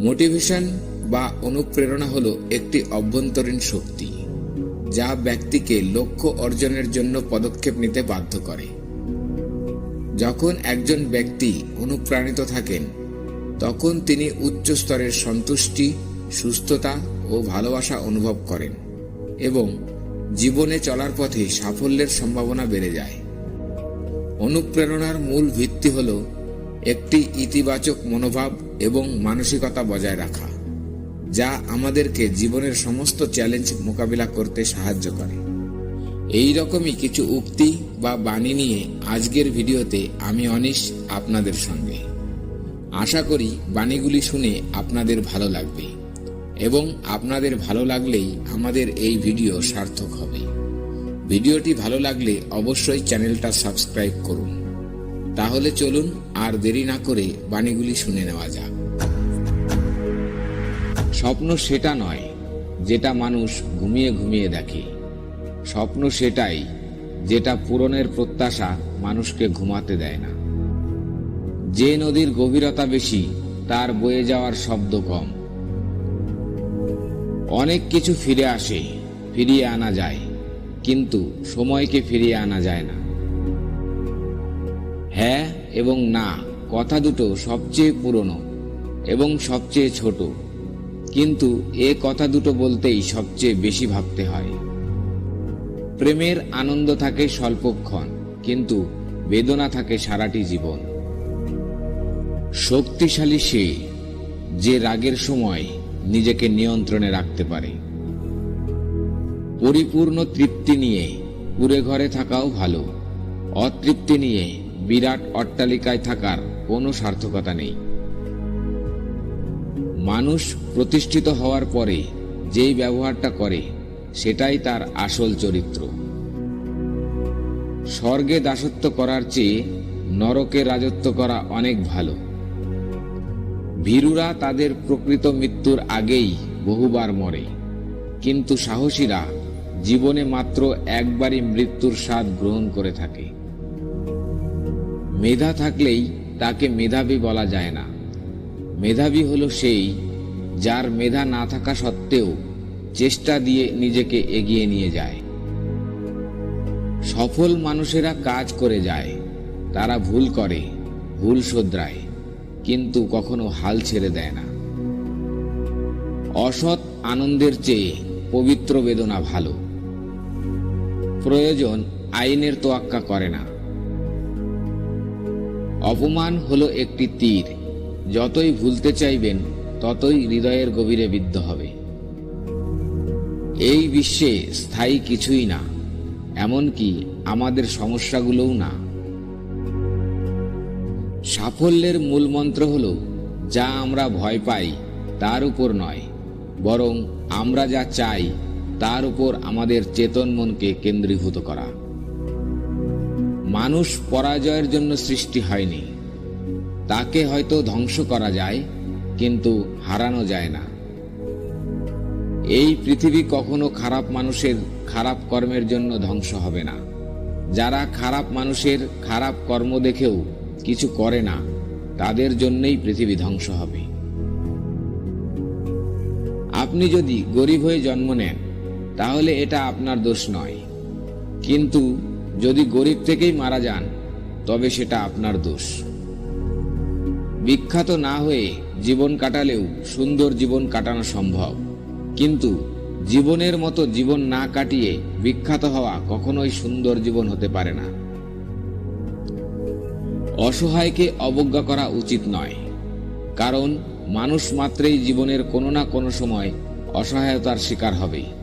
Motivation বা অনুপ্রেরণা হলো একটি অভ্যন্তরীণ শক্তি, যা ব্যক্তিকে লক্ষ্য অর্জনের জন্য পদক্ষেপ নিতে বাধ্য করে। যখন একজন ব্যক্তি অনুপ্রাণিত থাকেন, তখন তিনি উচ্চ স্তরের সন্তুষ্টি, সুস্থতা ও ভালোবাসা অনুভব করেন এবং জীবনে চলার পথে সাফল্যের সম্ভাবনা বেড়ে যায়। অনুপ্রেরণার মূল ভিত্তি হল একটি ইতিবাচক মনোভাব এবং মানসিকতা বজায় রাখা, যা আমাদেরকে জীবনের সমস্ত চ্যালেঞ্জ মোকাবিলা করতে সাহায্য করে। এই রকমই কিছু উক্তি বা বাণী নিয়ে আজকের ভিডিওতে আমি অনিশ আপনাদের সঙ্গে। আশা করি বাণীগুলি শুনে আপনাদের ভালো লাগবে এবং আপনাদের ভালো লাগলেই আমাদের এই ভিডিও সার্থক হবে। ভিডিওটি ভালো লাগলে অবশ্যই চ্যানেলটা সাবস্ক্রাইব করুন। তাহলে চলুন আর দেরি না করে বাণীগুলি শুনে নেওয়া যাক। স্বপ্ন সেটা নয়, যেটা মানুষ ঘুমিয়ে ঘুমিয়ে দেখে। স্বপ্ন সেটাই, যেটা পূরণের প্রত্যাশা মানুষকে ঘুমাতে দেয় না। যে নদীর গভীরতা বেশি, তার বয়ে যাওয়ার শব্দ কম। অনেক কিছু ফিরে আসে, ফিরিয়ে আনা যায়, কিন্তু সময়কে ফিরিয়ে আনা যায় না। হ্যাঁ এবং না কথা দুটো সবচেয়ে পুরনো এবং সবচেয়ে ছোট। কিন্তু এ কথা দুটো বলতেই সবচেয়ে বেশি ভাবতে হয়। প্রেমের আনন্দ থাকে স্বল্পক্ষণ, কিন্তু বেদনা থাকে সারাটি জীবন। শক্তিশালী সে যে রাগের সময় নিজেকে নিয়ন্ত্রণে রাখতে পারে। পরিপূর্ণ তৃপ্তি নিয়ে কুড়ে ঘরে থাকাও ভালো। অতৃপ্তি নিয়ে বিরাট অট্টালিকায় থাকার কোনো সার্থকতা নেই। মানুষ প্রতিষ্ঠিত হওয়ার পরে যেই ব্যবহারটা করে, সেটাই তার আসল চরিত্র। স্বর্গে দাসত্ব করার চেয়ে নরকে রাজত্ব করা অনেক ভালো। ভীরুরা তাদের প্রকৃত মৃত্যুর আগেই বহুবার মরে, কিন্তু সাহসীরা জীবনে মাত্র একবারই মৃত্যুর স্বাদ গ্রহণ করে থাকে। মেধা থাকলেই তাকে মেধাবী বলা যায় না। মেধাবী হলো সেই যার মেধা না থাকা সত্ত্বেও চেষ্টা দিয়ে নিজেকে এগিয়ে নিয়ে যায়। সফল মানুষেরা কাজ করে যায়, তারা ভুল করে, ভুল শোধরায়, কিন্তু কখনো হাল ছেড়ে দেয় না। অসৎ আনন্দের চেয়ে পবিত্র বেদনা ভালো। প্রয়োজন আইনের তোয়াক্কা করে না। অপমান হলো একটি তীর। যতই ভুলতে চাইবেন, ততই হৃদয়ের গভীরে বিদ্ধ হবে। এই বিশ্বে স্থায়ী কিছুই না, এমনকি আমাদের সমস্যাগুলোও না। সাফল্যের মূল মন্ত্র হল, যা আমরা ভয় পাই, তার উপর নয়, বরং আমরা যা চাই, তার উপর আমাদের চেতন মনকে কেন্দ্রীভূত করা। মানুষ পরাজয়ের জন্য সৃষ্টি হয়নি। তাকে হয়তো ধ্বংস করা যায়, কিন্তু হারানো যায় না। এই পৃথিবী কখনো খারাপ মানুষের খারাপ কর্মের জন্য ধ্বংস হবে না। যারা খারাপ মানুষের খারাপ কর্ম দেখেও কিছু করে না, তাদের জন্যই পৃথিবী ধ্বংস হবে। আপনি যদি গরিব হয়ে জন্ম নেন, তাহলে এটা আপনার দোষ নয়। কিন্তু যদি গরিব থেকেই মারা যান, তবে সেটা আপনার দোষ। বিখ্যাত না হয়ে জীবন কাটালেও সুন্দর জীবন কাটানো সম্ভব। কিন্তু জীবনের মতো জীবন না কাটিয়ে বিখ্যাত হওয়া কখনোই সুন্দর জীবন হতে পারে না। অসহায়কে অবজ্ঞা করা উচিত নয়। কারণ মানুষ মাত্রেই জীবনের কোনো না কোনো সময় অসহায়তার শিকার হবে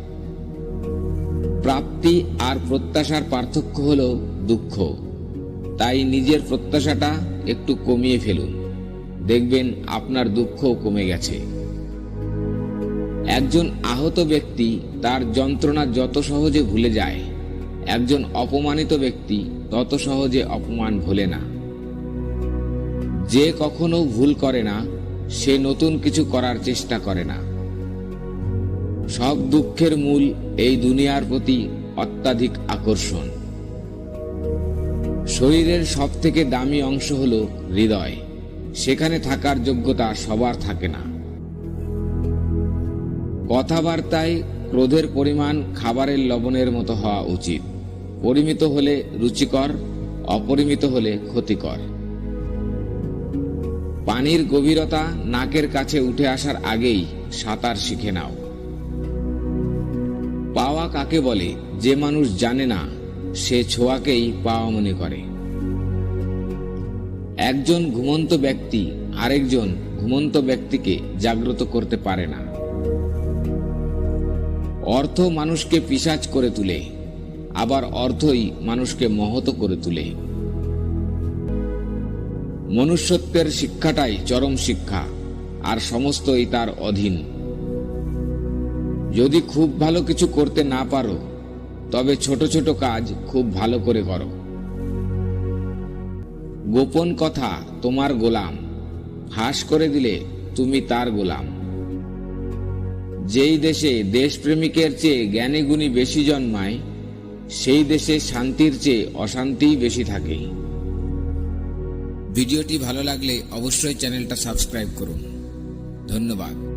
প্রাপ্তি আর প্রত্যাশার পার্থক্য হল দুঃখ। তাই নিজের প্রত্যাশাটা একটু কমিয়ে ফেলুন। দেখবেন আপনার দুঃখও কমে গেছে। একজন আহত ব্যক্তি তার যন্ত্রণা যত সহজে ভুলে যায়, একজন অপমানিত ব্যক্তি তত সহজে অপমান ভোলে না। যে কখনো ভুল করে না, সে নতুন কিছু করার চেষ্টা করে না। সব দুঃখের মূল এই দুনিয়ার প্রতি অত্যাধিক আকর্ষণ। শরীরের সব থেকে দামি অংশ হল হৃদয়। সেখানে থাকার যোগ্যতা সবার থাকে না। কথাবার্তায় ক্রোধের পরিমাণ খাবারের লবণের মতো হওয়া উচিত। পরিমিত হলে রুচিকর, অপরিমিত হলে ক্ষতিকর। পানির গভীরতা নাকের কাছে উঠে আসার আগেই সাঁতার শিখে নাও। পাওয়া কাকে বলে, যে মানুষ জানে না, সে ছোঁয়াকেই পাওয়া মনে করে। একজন ঘুমন্ত ব্যক্তি আরেকজন ঘুমন্ত ব্যক্তিকে জাগ্রত করতে পারে না। অর্থ মানুষকে পিসাচ করে তুলে, আবার অর্থই মানুষকে মহত করে তুলে। মনুষ্যত্বের শিক্ষাটাই চরম শিক্ষা, আর সমস্তই তার অধীন। যদি খুব ভালো কিছু করতে না পারো, তবে ছোট ছোট কাজ খুব ভালো করে করো। গোপন কথা তোমার গোলাম, ফাঁস করে দিলে তুমি তার গোলাম। যেই দেশে দেশপ্রেমিকের চেয়ে জ্ঞানী গুণী বেশি জন্মায়, সেই দেশে শান্তির চেয়ে অশান্তিই বেশি থাকে। ভিডিওটি ভালো লাগলে অবশ্যই চ্যানেলটা সাবস্ক্রাইব করুন। ধন্যবাদ।